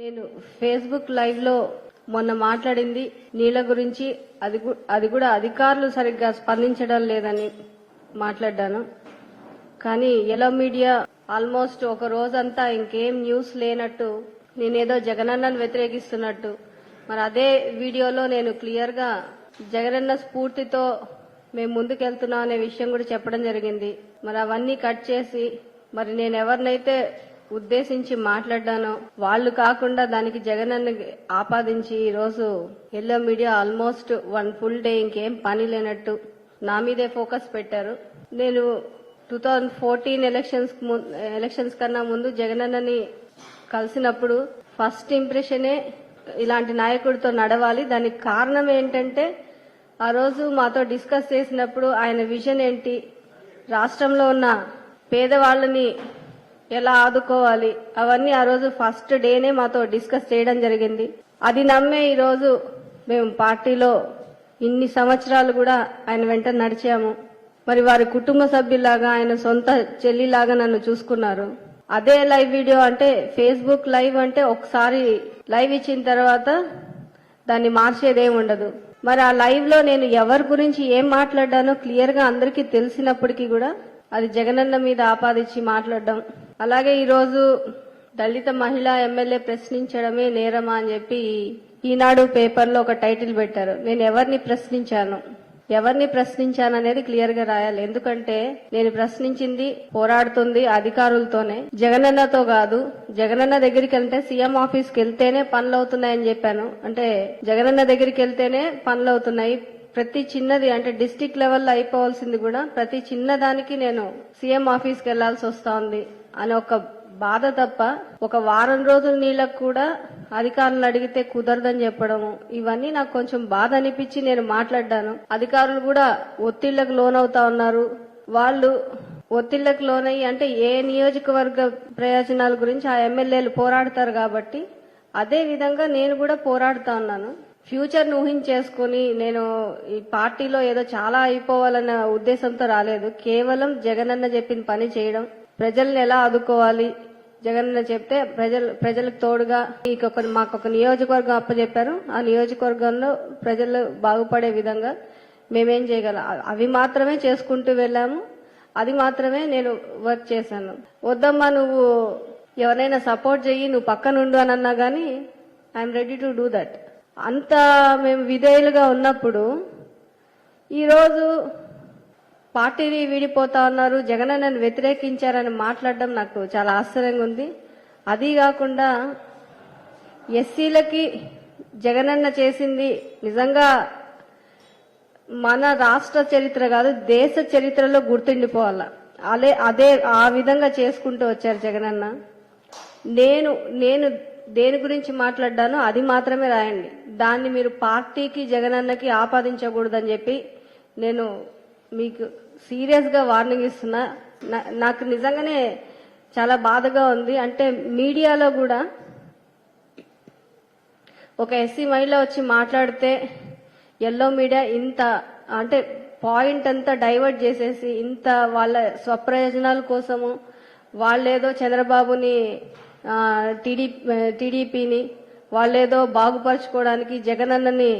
నేను ఫేస్బుక్ లైవ్లో మొన్న మాట్లాడింది. నీళ్ళ గురించి అది అది కూడా అధికారులు సరిగ్గా స్పందించడం లేదని మాట్లాడ్డాను. కానీ ఎలో మీడియా ఆల్మోస్ట్ ఒక రోజంతా ఇంకేం న్యూస్ లేనట్టు నేనేదో జగనన్నను వ్యతిరేకిస్తున్నట్టు. మరి అదే వీడియోలో నేను క్లియర్గా జగనన్న స్ఫూర్తితో మేము ముందుకెళ్తున్నాం అనే విషయం కూడా చెప్పడం జరిగింది. మరి అవన్నీ కట్ చేసి మరి నేను ఎవరినైతే ఉద్దేశించి మాట్లాడ్డాను వాళ్ళు కాకుండా దానికి జగనన్న ఆపాదించి ఈరోజు yellow media almost one full day ఇంకేం పని లేనట్టు నా మీదే ఫోకస్ పెట్టారు. నేను two thousand fourteen elections elections కన్నా ముందు జగనన్నని కలిసినప్పుడు ఫస్ట్ ఇంప్రెషనే ఇలాంటి నాయకుడితో నడవాలి. దానికి కారణం ఏంటంటే ఆ రోజు మాతో డిస్కస్ చేసినప్పుడు ఆయన విజన్ ఏంటి? రాష్ట్రంలో ఉన్న పేదవాళ్ళని ఎలా ఆదుకోవాలి? అవన్నీ ఆ రోజు ఫస్ట్ డేనే మాతో డిస్కస్ చేయడం జరిగింది. అది నమ్మే ఈ రోజు మేము పార్టీలో ఇన్ని సంవత్సరాలు కూడా ఆయన వెంట నడిచాము. మరి వారి కుటుంబ సభ్యులాగా ఆయన సొంత చెల్లిలాగా నన్ను చూసుకున్నారు. అదే లైవ్ వీడియో అంటే ఫేస్బుక్ లైవ్ అంటే ఒకసారి లైవ్ ఇచ్చిన తర్వాత దాన్ని మార్చేదేం ఉండదు మరి ఆ లైవ్లో నేను ఎవరి గురించి ఏం మాట్లాడానో క్లియర్గా అందరికీ తెలిసినప్పటికీ కూడా అది జగనన్న మీద ఆపాదించి మాట్లాడడం అలాగే ఈరోజు దళిత మహిళా ఎమ్మెల్యే ప్రశ్నించడమే నేరమా అని చెప్పి ఈనాడు పేపర్లో ఒక టైటిల్ పెట్టారు. నేను ఎవరిని ప్రశ్నించాను? ఎవరిని ప్రశ్నించాను అనేది క్లియర్గా రాయాలి. ఎందుకంటే నేను ప్రశ్నించింది పోరాడుతుంది అధికారులతోనే. జగనన్నతో కాదు జగనన్న దగ్గరికి వెళ్తే సీఎం ఆఫీస్కి వెళ్తేనే పనులు అవుతున్నాయని చెప్పాను. అంటే జగనన్న దగ్గరికి వెళ్తేనే పనులు అవుతున్నాయి ప్రతి చిన్నది అంటే డిస్టిక్ లెవెల్లో అయిపోవాల్సింది కూడా ప్రతి చిన్నదానికి నేను సీఎం ఆఫీస్కి వెళ్ళాల్సి వస్తోంది ఉంది అని ఒక బాధ తప్ప ఒక వారం రోజుల నీళ్ళకు కూడా అధికారులను అడిగితే కుదరదని చెప్పడము. ఇవన్నీ నాకు కొంచెం బాధ అనిపించి నేను మాట్లాడ్డాను. అధికారులు కూడా ఒత్తిళ్ళకు లోనవుతా ఉన్నారు. వాళ్ళు ఒత్తిళ్ళకు లోనయ్యి అంటే ఏ నియోజకవర్గ ప్రయోజనాల గురించి ఆ ఎమ్మెల్యేలు పోరాడతారు కాబట్టి అదే విధంగా నేను కూడా పోరాడుతా ఉన్నాను. ఫ్యూచర్ ఊహించేసుకుని నేను ఈ పార్టీలో ఏదో చాలా అయిపోవాలన్న ఉద్దేశంతో రాలేదు. కేవలం జగనన్న చెప్పిన పని చేయడం ప్రజల్ని ఎలా ఆదుకోవాలి? జగనన్న చెప్తే ప్రజలు ప్రజలకు తోడుగా ఒక మాకు ఒక నియోజకవర్గం అప్పచెప్పారు. ఆ నియోజకవర్గంలో ప్రజలు బాగుపడే విధంగా మేమేం చేయగలం? అవి మాత్రమే చేసుకుంటూ వెళ్ళాము. అది మాత్రమే నేను వర్క్ చేశాను. వద్దమ్మా నువ్వు ఎవరైనా సపోర్ట్ చెయ్యి నువ్వు పక్కనుండు అని అన్నా గానీ I'm ready to do that. అంత మేము విధేయులుగా ఉన్నప్పుడు ఈరోజు పార్టీని వీడిపోతా ఉన్నారు జగనన్నను వ్యతిరేకించారని మాట్లాడడం నాకు చాలా ఆశ్చర్యంగా ఉంది. అది కాకుండా ఎస్సీలకి జగనన్న చేసింది నిజంగా మన రాష్ట్ర చరిత్ర కాదు దేశ చరిత్రలో గుర్తుండిపోవాల. అదే అదే ఆ విధంగా చేసుకుంటూ వచ్చారు జగనన్న. నేను నేను దేని గురించి మాట్లాడ్డానో అది మాత్రమే రాయండి. దాన్ని మీరు పార్టీకి జగనన్నకి ఆపాదించకూడదని చెప్పి నేను మీకు సీరియస్గా వార్నింగ్ ఇస్తున్నా. నా- నాకు నిజంగానే చాలా బాధగా ఉంది. అంటే మీడియాలో కూడా ఒక ఎస్సీ మహిళ వచ్చి మాట్లాడితే ఎల్లో మీడియా ఇంత అంటే పాయింట్ అంతా డైవర్ట్ చేసేసి ఇంత వాళ్ళ స్వప్రయోజనాల కోసము వాళ్ళేదో చంద్రబాబుని టీడీపీ టీడీపీని వాళ్ళేదో బాగుపరచుకోవడానికి జగనన్నని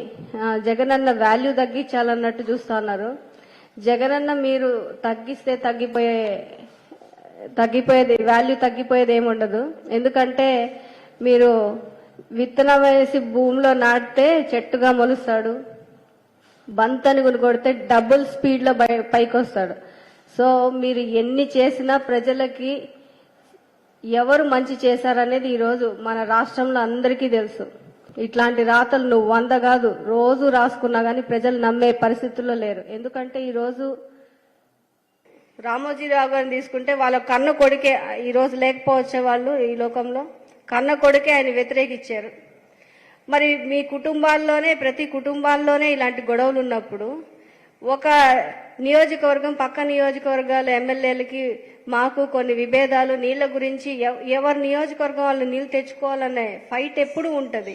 జగనన్న వాల్యూ తగ్గించాలన్నట్టు చూస్తా ఉన్నారు. జగనన్న మీరు తగ్గిస్తే తగ్గిపోయే తగ్గిపోయేది వాల్యూ తగ్గిపోయేది ఏముండదు ఎందుకంటే మీరు విత్తనం వేసి భూమిలో నాటితే చెట్టుగా మొలుస్తాడు. బంతని గుని కొడితే డబుల్ స్పీడ్లో పైకి వస్తాడు సో మీరు ఎన్ని చేసినా ప్రజలకి ఎవరు మంచి చేశారనేది ఈ రోజు మన రాష్ట్రంలో అందరికీ తెలుసు. ఇట్లాంటి రాతలు నువ్వు వంద కాదు రోజు రాసుకున్నా గానీ ప్రజలు నమ్మే పరిస్థితుల్లో లేరు. ఎందుకంటే ఈ రోజు రామోజీరావు గారిని తీసుకుంటే వాళ్ళ కన్న కొడుకే ఈ రోజు లేకపోవచ్చే వాళ్ళు ఈ లోకంలో కన్న కొడుకే ఆయన వ్యతిరేకించారు మరి మీ కుటుంబాల్లోనే ప్రతి కుటుంబాల్లోనే ఇలాంటి గొడవలు ఉన్నప్పుడు ఒక నియోజకవర్గం పక్క నియోజకవర్గాల ఎమ్మెల్యేలకి మాకు కొన్ని విభేదాలు నీళ్ళ గురించి ఎవరి నియోజకవర్గం వాళ్ళు నీళ్ళు తెచ్చుకోవాలనే ఫైట్ ఎప్పుడు ఉంటుంది.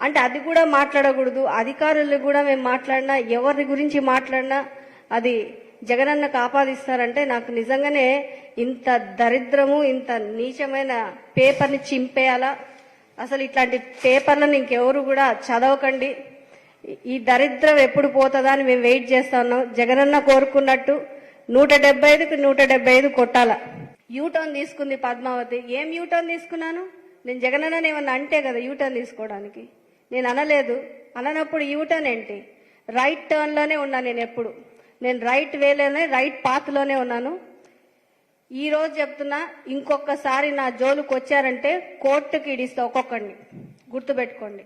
అంటే అది కూడా మాట్లాడకూడదు. అధికారులు కూడా మేము మాట్లాడినా ఎవరి గురించి మాట్లాడినా అది జగనన్నకు ఆపాదిస్తారంటే నాకు నిజంగానే ఇంత దరిద్రము ఇంత నీచమైన పేపర్ని చింపేయాలా? అసలు ఇట్లాంటి పేపర్లను ఇంకెవరు కూడా చదవకండి. ఈ దరిద్రం ఎప్పుడు పోతుందా అని మేము వెయిట్ చేస్తా ఉన్నాం. జగనన్న కోరుకున్నట్టు నూట డెబ్బై ఐదుకి నూట డెబ్బై ఐదు కొట్టాల. యూటర్న్ తీసుకుంది పద్మావతి. ఏం యూటర్న్ తీసుకున్నాను? నేను జగనన్న ఏమన్నా అంటే కదా యూటర్న్ తీసుకోవడానికి. నేను అనలేదు. అననప్పుడు యూటర్న్ ఏంటి? రైట్ టర్న్లోనే ఉన్నా నేను ఎప్పుడు. నేను రైట్ వేలోనే రైట్ పాత్లోనే ఉన్నాను. ఈ రోజు చెప్తున్నా ఇంకొకసారి నా జోలుకు వచ్చారంటే కోర్టుకి ఇడిస్తా ఒక్కొక్కడిని. గుర్తుపెట్టుకోండి.